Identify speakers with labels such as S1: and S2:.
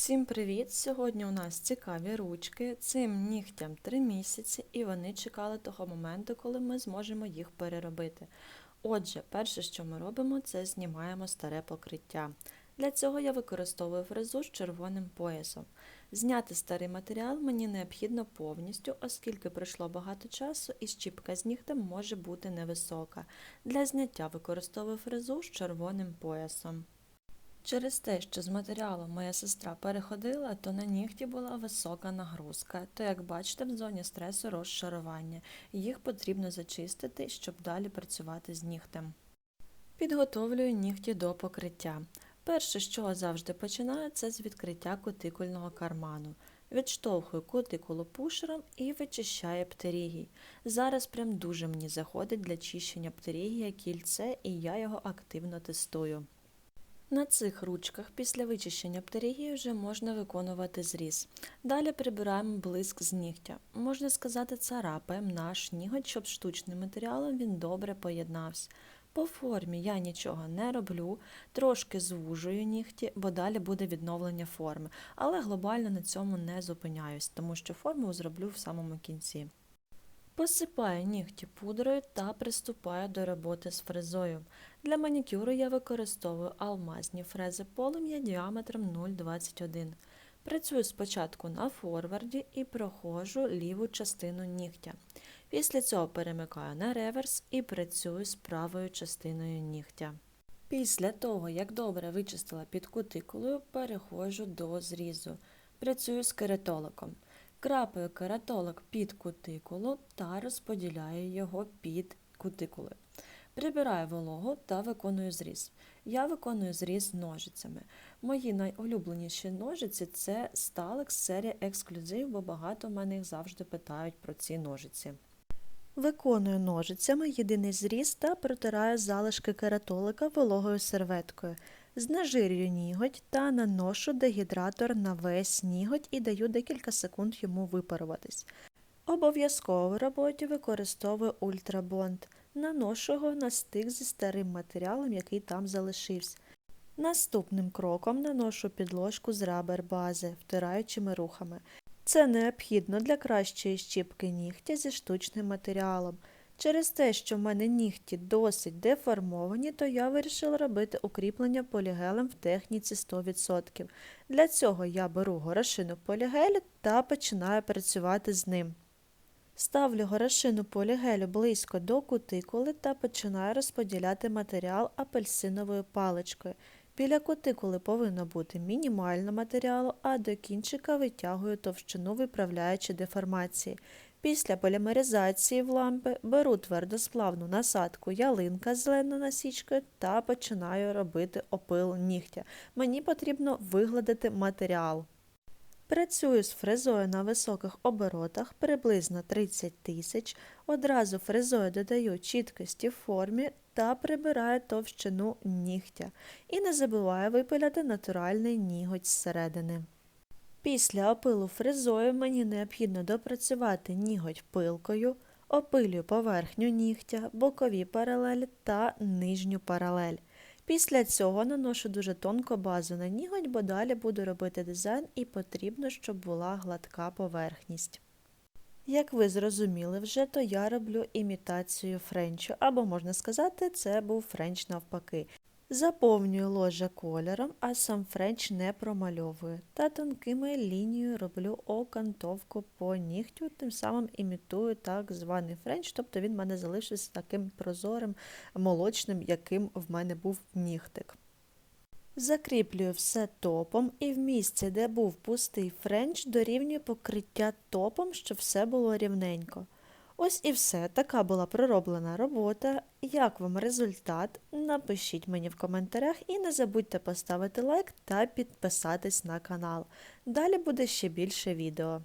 S1: Всім привіт! Сьогодні у нас цікаві ручки. Цим нігтям 3 місяці, і вони чекали того моменту, коли ми зможемо їх переробити. Отже, перше, що ми робимо, це знімаємо старе покриття. Для цього я використовую фрезу з червоним поясом. Зняти старий матеріал мені необхідно повністю, оскільки пройшло багато часу і щіпка з нігтем може бути невисока. Для зняття використовую фрезу з червоним поясом. Через те, що з матеріалом моя сестра переходила, то на нігті була висока нагрузка, то, як бачите, в зоні стресу розшарування. Їх потрібно зачистити, щоб далі працювати з нігтем. Підготовлюю нігті до покриття. Перше, з чого завжди починаю, це з відкриття кутикульного карману. Відштовхую кутикулу пушером і вичищаю птерігій. Зараз прям дуже мені заходить для чищення птерігія кільце, і я його активно тестую. На цих ручках після вичищення птерігії вже можна виконувати зріз. Далі прибираємо блиск з нігтя. Можна сказати, царапаємо наш ніготь, щоб штучним матеріалом він добре поєднався. По формі я нічого не роблю, трошки звужую нігті, бо далі буде відновлення форми, але глобально на цьому не зупиняюсь, тому що форму зроблю в самому кінці. Посипаю нігті пудрою та приступаю до роботи з фрезою. Для манікюру я використовую алмазні фрези полум'я діаметром 0,21. Працюю спочатку на форварді і проходжу ліву частину нігтя. Після цього перемикаю на реверс і працюю з правою частиною нігтя. Після того, як добре вичистила під кутикулою, переходжу до зрізу. Працюю з кератоликом. Крапаю кератолик під кутикулу та розподіляю його під кутикулою. Прибираю вологу та виконую зріз. Я виконую зріз ножицями. Мої найулюбленіші ножиці це Stalex серія ексклюзив, бо багато в мене їх завжди питають про ці ножиці. Виконую ножицями єдиний зріз та протираю залишки кератолика вологою серветкою. Знежирюю ніготь та наношу дегідратор на весь ніготь і даю декілька секунд йому випаруватись. Обов'язково в роботі використовую ультрабонд. Наношу його на стик зі старим матеріалом, який там залишився. Наступним кроком наношу підложку з рабер бази, втираючими рухами. Це необхідно для кращої щіпки нігтя зі штучним матеріалом. Через те, що в мене нігті досить деформовані, то я вирішила робити укріплення полігелем в техніці 100%. Для цього я беру горошину полігелю та починаю працювати з ним. Ставлю горошину полігелю близько до кутикули та починаю розподіляти матеріал апельсиновою паличкою. Біля кутикули повинно бути мінімально матеріалу, а до кінчика витягую товщину, виправляючи деформації. Після полімеризації в лампи беру твердосплавну насадку ялинка з зеленою насічкою та починаю робити опил нігтя. Мені потрібно вигладити матеріал. Працюю з фрезою на високих оборотах приблизно 30 тисяч. Одразу фрезою додаю чіткості в формі та прибираю товщину нігтя. І не забуваю випиляти натуральний ніготь зсередини. Після опилу фрезою мені необхідно допрацювати ніготь пилкою, опилюю поверхню нігтя, бокові паралелі та нижню паралель. Після цього наношу дуже тонку базу на ніготь, бо далі буду робити дизайн і потрібно, щоб була гладка поверхність. Як ви зрозуміли вже, то я роблю імітацію френчу, або можна сказати, це був френч навпаки. Заповнюю ложе кольором, а сам френч не промальовую. Та тонкими лінією роблю окантовку по нігтю, тим самим імітую так званий френч, тобто він в мене залишився таким прозорим, молочним, яким в мене був нігтик. Закріплюю все топом і в місці, де був пустий френч, дорівнюю покриття топом, щоб все було рівненько. Ось і все, така була пророблена робота. Як вам результат? Напишіть мені в коментарях і не забудьте поставити лайк та підписатись на канал. Далі буде ще більше відео.